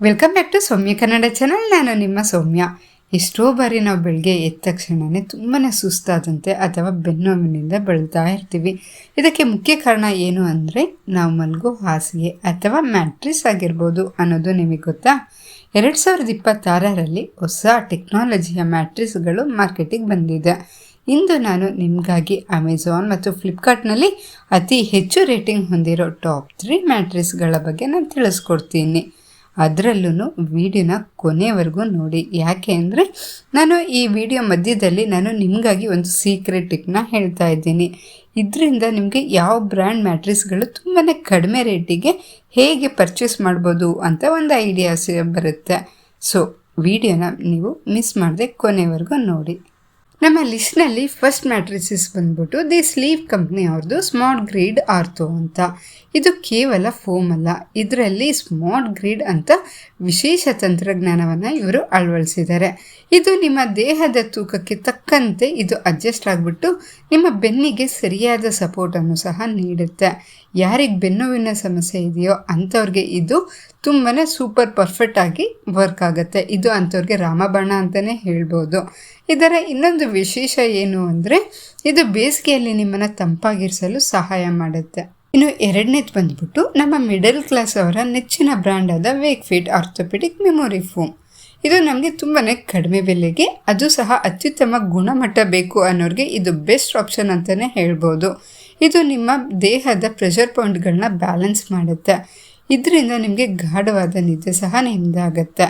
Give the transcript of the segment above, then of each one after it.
Welcome back to Soumya Kannada channel ನಾನು ನಿಮ್ಮ ಸೌಮ್ಯ. ಎಷ್ಟೋ ಬಾರಿ ನಾವು ಬೆಳಗ್ಗೆ ಎದ್ದ ತಕ್ಷಣವೇ ತುಂಬಾ ಸುಸ್ತಾದಂತೆ ಅಥವಾ ಬೆನ್ನೋವಿನಿಂದ ಬೆಳೀತಾ ಇರ್ತೀವಿ. ಇದಕ್ಕೆ ಮುಖ್ಯ ಕಾರಣ ಏನು ಅಂದರೆ ನಾವು ಮಲಗೋ ಹಾಸಿಗೆ ಅಥವಾ ಮ್ಯಾಟ್ರಿಸ್ ಆಗಿರ್ಬೋದು ಅನ್ನೋದು ನಿಮಗೆ ಗೊತ್ತಾ? ಎರಡು ಸಾವಿರದ ಇಪ್ಪತ್ತಾರರಲ್ಲಿ ಹೊಸ ಟೆಕ್ನಾಲಜಿಯ ಮ್ಯಾಟ್ರಿಸ್ಗಳು ಮಾರ್ಕೆಟಿಗೆ ಬಂದಿದೆ. ಇಂದು ನಾನು ನಿಮಗಾಗಿ ಅಮೆಝಾನ್ ಮತ್ತು ಫ್ಲಿಪ್ಕಾರ್ಟ್ನಲ್ಲಿ ಅತಿ ಹೆಚ್ಚು ರೇಟಿಂಗ್ ಹೊಂದಿರೋ ಟಾಪ್ ತ್ರೀ ಮ್ಯಾಟ್ರಿಸ್ಗಳ ಬಗ್ಗೆ ನಾನು ತಿಳಿಸ್ಕೊಡ್ತೀನಿ. ಅದರಲ್ಲೂ ವಿಡಿಯೋನ ಕೊನೆವರೆಗೂ ನೋಡಿ. ಯಾಕೆ ಅಂದರೆ ನಾನು ಈ ವಿಡಿಯೋ ಮಧ್ಯದಲ್ಲಿ ನಾನು ನಿಮಗಾಗಿ ಒಂದು ಸೀಕ್ರೆಟ್ ಟಿಪ್ನ ಹೇಳ್ತಾ ಇದ್ದೀನಿ. ಇದರಿಂದ ನಿಮಗೆ ಯಾವ ಬ್ರ್ಯಾಂಡ್ ಮ್ಯಾಟ್ರಿಸ್ಗಳು ತುಂಬಾ ಕಡಿಮೆ ರೇಟಿಗೆ ಹೇಗೆ ಪರ್ಚೇಸ್ ಮಾಡ್ಬೋದು ಅಂತ ಒಂದು ಐಡಿಯಾಸ್ ಬರುತ್ತೆ. ಸೊ ವಿಡಿಯೋನ ನೀವು ಮಿಸ್ ಮಾಡದೆ ಕೊನೆವರೆಗೂ ನೋಡಿ. ನಮ್ಮ ಲಿಸ್ಟ್ನಲ್ಲಿ ಫಸ್ಟ್ ಮ್ಯಾಟ್ರಿಸಸ್ ಬಂದ್ಬಿಟ್ಟು ದಿ ಸ್ಲೀವ್ ಕಂಪ್ನಿ ಅವ್ರದ್ದು ಸ್ಮಾರ್ಟ್ ಗ್ರೀಡ್ ಆರ್ತೋ ಅಂತ. ಇದು ಕೇವಲ ಫೋಮ್ ಅಲ್ಲ. ಇದರಲ್ಲಿ ಸ್ಮಾರ್ಟ್ ಗ್ರೀಡ್ ಅಂತ ವಿಶೇಷ ತಂತ್ರಜ್ಞಾನವನ್ನು ಇವರು ಅಳವಡಿಸಿದ್ದಾರೆ ಇದು ನಿಮ್ಮ ದೇಹದ ತೂಕಕ್ಕೆ ತಕ್ಕಂತೆ ಇದು ಅಡ್ಜಸ್ಟ್ ಆಗಿಬಿಟ್ಟು ನಿಮ್ಮ ಬೆನ್ನಿಗೆ ಸರಿಯಾದ ಸಪೋರ್ಟನ್ನು ಸಹ ನೀಡುತ್ತೆ. ಯಾರಿಗೆ ಬೆನ್ನುವಿನ ಸಮಸ್ಯೆ ಇದೆಯೋ ಅಂಥವ್ರಿಗೆ ಇದು ತುಂಬಾ ಸೂಪರ್ ಪರ್ಫೆಕ್ಟ್ ಆಗಿ ವರ್ಕ್ ಆಗುತ್ತೆ. ಇದು ಅಂಥವ್ರಿಗೆ ರಾಮಬಾಣ ಅಂತಲೇ ಹೇಳ್ಬೋದು. ಇದರ ಇನ್ನೊಂದು ವಿಶೇಷ ಏನು ಅಂದರೆ, ಇದು ಬೇಸಿಗೆಯಲ್ಲಿ ನಿಮ್ಮನ್ನು ತಂಪಾಗಿರಿಸಲು ಸಹಾಯ ಮಾಡುತ್ತೆ. ಇನ್ನು ಎರಡನೇದು ಬಂದ್ಬಿಟ್ಟು, ನಮ್ಮ ಮಿಡಲ್ ಕ್ಲಾಸ್ ಅವರ ನೆಚ್ಚಿನ ಬ್ರ್ಯಾಂಡ್ ಆದ Wakefit orthopaedic memory foam. ಇದು ನಮಗೆ ತುಂಬಾ ಕಡಿಮೆ ಬೆಲೆಗೆ, ಅದು ಸಹ ಅತ್ಯುತ್ತಮ ಗುಣಮಟ್ಟ ಬೇಕು ಅನ್ನೋರಿಗೆ ಇದು ಬೆಸ್ಟ್ ಆಪ್ಷನ್ ಅಂತಲೇ ಹೇಳ್ಬೋದು. ಇದು ನಿಮ್ಮ ದೇಹದ ಪ್ರೆಷರ್ ಪಾಯಿಂಟ್ಗಳನ್ನ ಬ್ಯಾಲೆನ್ಸ್ ಮಾಡುತ್ತೆ. ಇದರಿಂದ ನಿಮಗೆ ಗಾಢವಾದ ನಿದ್ದೆ ಸಹ ನಿಮ್ದಾಗತ್ತೆ.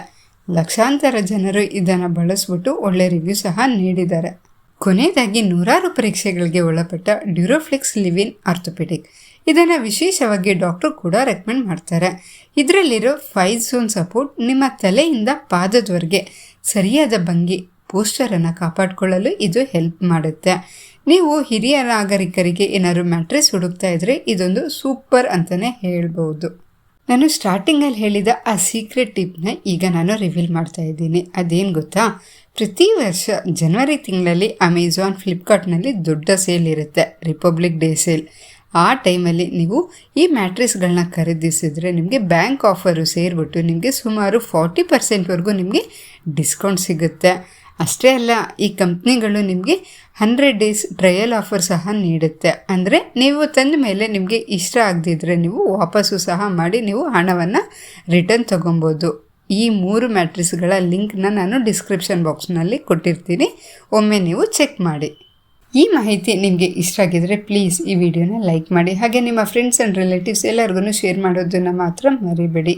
ಲಕ್ಷಾಂತರ ಜನರು ಇದನ್ನು ಬಳಸ್ಬಿಟ್ಟು ಒಳ್ಳೆ ರಿವ್ಯೂ ಸಹ ನೀಡಿದ್ದಾರೆ. ಕೊನೆಯದಾಗಿ ನೂರಾರು ಪರೀಕ್ಷೆಗಳಿಗೆ ಒಳಪಟ್ಟ ಡ್ಯೂರೋಫ್ಲೆಕ್ಸ್ ಲಿವಿನ್ ಆರ್ಥೋಪೆಡಿಕ್. ಇದನ್ನು ವಿಶೇಷವಾಗಿ ಡಾಕ್ಟರ್ ಕೂಡ ರೆಕಮೆಂಡ್ ಮಾಡ್ತಾರೆ. ಇದರಲ್ಲಿರೋ ಫೈವ್ ಝೋನ್ ಸಪೋರ್ಟ್ ನಿಮ್ಮ ತಲೆಯಿಂದ ಪಾದದವರೆಗೆ ಸರಿಯಾದ ಭಂಗಿ ಪೋಸ್ಟರನ್ನು ಕಾಪಾಡಿಕೊಳ್ಳಲು ಇದು ಹೆಲ್ಪ್ ಮಾಡುತ್ತೆ. ನೀವು ಹಿರಿಯ ನಾಗರಿಕರಿಗೆ ಏನಾದರೂ ಮ್ಯಾಟ್ರೆಸ್ ಹುಡುಕ್ತಾ ಇದ್ದರೆ ಇದೊಂದು ಸೂಪರ್ ಅಂತಲೇ ಹೇಳ್ಬೋದು. ನಾನು ಸ್ಟಾರ್ಟಿಂಗಲ್ಲಿ ಹೇಳಿದ ಆ ಸೀಕ್ರೆಟ್ ಟಿಪ್ನ ಈಗ ನಾನು ರಿವೀಲ್ ಮಾಡ್ತಾ ಇದ್ದೀನಿ. ಅದೇನು ಗೊತ್ತಾ? ಪ್ರತಿ ವರ್ಷ ಜನವರಿ ತಿಂಗಳಲ್ಲಿ ಅಮೆಝಾನ್ ಫ್ಲಿಪ್ಕಾರ್ಟ್ನಲ್ಲಿ ದೊಡ್ಡ ಸೇಲ್ ಇರುತ್ತೆ. ರಿಪಬ್ಲಿಕ್ ಡೇ ಸೇಲ್ ಆ ಟೈಮಲ್ಲಿ ನೀವು ಈ ಮ್ಯಾಟ್ರಿಸ್ಗಳನ್ನ ಖರೀದಿಸಿದರೆ ನಿಮಗೆ ಬ್ಯಾಂಕ್ ಆಫರು ಸೇರಿಬಿಟ್ಟು ನಿಮಗೆ ಸುಮಾರು ಫಾರ್ಟಿ ಪರ್ಸೆಂಟ್ವರೆಗೂ ನಿಮಗೆ ಡಿಸ್ಕೌಂಟ್ ಸಿಗುತ್ತೆ. ಅಷ್ಟೇ ಅಲ್ಲ, ಈ ಕಂಪ್ನಿಗಳು ನಿಮಗೆ ಹಂಡ್ರೆಡ್ ಡೇಸ್ ಟ್ರಯಲ್ ಆಫರ್ ಸಹ ನೀಡುತ್ತೆ. ಅಂದರೆ ನೀವು ತಂದ ಮೇಲೆ ನಿಮಗೆ ಇಷ್ಟ ಆಗದಿದ್ದರೆ ನೀವು ವಾಪಸ್ಸು ಸಹ ಮಾಡಿ ನೀವು ಹಣವನ್ನು ರಿಟರ್ನ್ ತೊಗೊಬೋದು. ಈ ಮೂರು ಮ್ಯಾಟ್ರಿಸ್ಗಳ ಲಿಂಕ್ನ ನಾನು ಡಿಸ್ಕ್ರಿಪ್ಷನ್ ಬಾಕ್ಸ್ನಲ್ಲಿ ಕೊಟ್ಟಿರ್ತೀನಿ. ಒಮ್ಮೆ ನೀವು ಚೆಕ್ ಮಾಡಿ. ಈ ಮಾಹಿತಿ ನಿಮಗೆ ಇಷ್ಟ ಆಗಿದರೆ ಪ್ಲೀಸ್ ಈ ವಿಡಿಯೋನ ಲೈಕ್ ಮಾಡಿ. ಹಾಗೆ ನಿಮ್ಮ ಫ್ರೆಂಡ್ಸ್ ಆ್ಯಂಡ್ ರಿಲೇಟಿವ್ಸ್ ಎಲ್ಲರಿಗೂ ಶೇರ್ ಮಾಡೋದನ್ನು ಮಾತ್ರ ಮರಿಬೇಡಿ.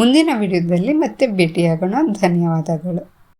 ಮುಂದಿನ ವಿಡಿಯೋದಲ್ಲಿ ಮತ್ತೆ ಭೇಟಿಯಾಗೋಣ. ಧನ್ಯವಾದಗಳು.